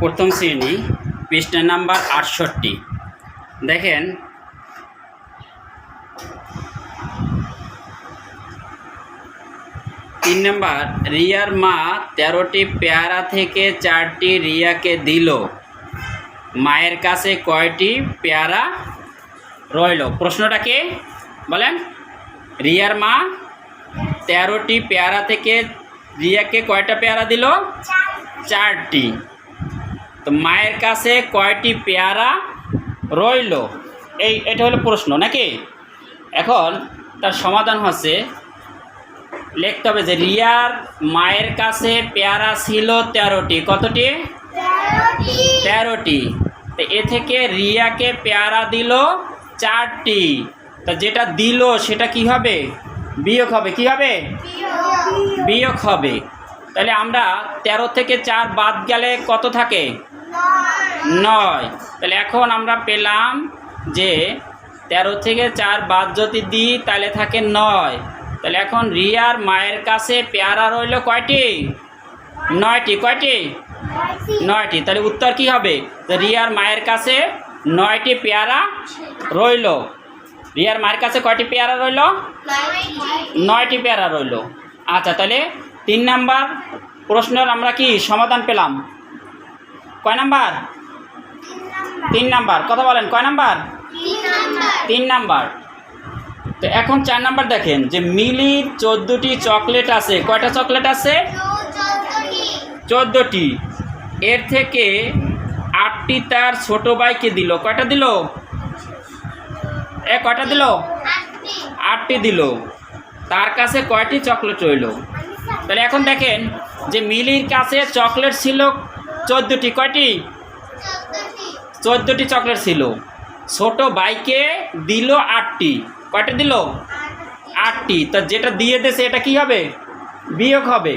প্রথম শ্রেণি, পৃষ্ঠা নাম্বার আটষট্টি। দেখেন, তিন নাম্বার, রিয়ার মা তেরোটি পেয়ারা থেকে চারটি রিয়াকে দিল। মায়ের কাছে কয়টি পেয়ারা রইল? প্রশ্নটাকে বলেন। রিয়ার মা তেরোটি পেয়ারা থেকে রিয়াকে কয়টা পেয়ারা দিল? চারটি। তো মায়ের কাছে কয়টি পেয়ারা রইল? এই এটা হলো প্রশ্ন নাকি? এখন তার সমাধান হচ্ছে লিখতে হবে যে রিয়ার মায়ের কাছে পেয়ারা ছিল তেরোটি। কতটি? তেরোটি। তো এ থেকে রিয়াকে পেয়ারা দিল চারটি। তা যেটা দিল সেটা কি হবে? বিয়োগ হবে কি হবে? বিয়োগ হবে। তাহলে আমরা তেরো থেকে চার বাদ গেলে কত থাকে? নয়। তাহলে এখন আমরা পেলাম যে তেরো থেকে চার বাদ যদি দিই, তাহলে থাকে নয়। তাহলে এখন রিয়ার মায়ের কাছে পেয়ারা রইল কয়টি? নয়টি। কয়টি? নয়টি। তাহলে উত্তর কি হবে? রিয়ার মায়ের কাছে নয়টি পেয়ারা রইল। রিয়ার মায়ের কাছে কয়টি পেয়ারা রইল? নয়টি পেয়ারা রইল। আচ্ছা তাহলে তিন নাম্বার প্রশ্নের আমরা কি সমাধান পেলাম? কয় নাম্বার? তিন নাম্বার কথা বলেন কয় নাম্বার? তিন নাম্বার। তো এখন চার নাম্বার দেখেন যে মিলির চোদ্দোটি চকলেট আছে কয়টা চকলেট আছে? চোদ্দোটি। এর থেকে আটটি তার ছোট ভাইকে দিল। কয়টা দিল? এ কয়টা দিল? আটটি দিল। তার কাছে কয়টি চকলেট রইল? তাহলে এখন দেখেন যে মিলির কাছে চকলেট ছিল চোদ্দোটি। কয়টি? চোদ্দোটি চকলেট ছিল। ছোট বাইকে দিল আটটি। কয়টা দিল? আটটি। তা যেটা দিয়ে দেছে এটা কি হবে? বিয়োগ হবে।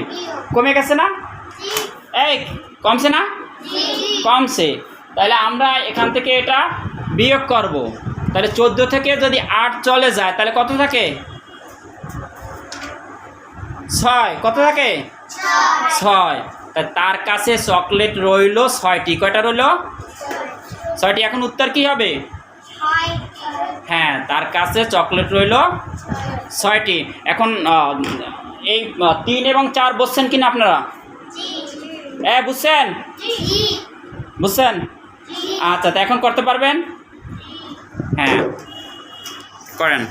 কমে গেছে না? এই কমছে না? কমছে। তাহলে আমরা এখান থেকে এটা বিয়োগ করব। তাহলে চোদ্দ থেকে যদি আট চলে যায় তাহলে কত থাকে? ছয়। কত থাকে? ছয়। তার কাছে চকলেট রইল ছয়টি। কয়টা রইল? ছয়টি এখন উত্তর কি হবে? হ্যাঁ তার কাছে চকলেট রইল ছয়টি। এখন এই তিন এবং চার বসছেন কিনা আপনারা? হ্যাঁ বুঝছেন? বুঝছেন? আচ্ছা তা এখন করতে পারবেন? হ্যাঁ করেন।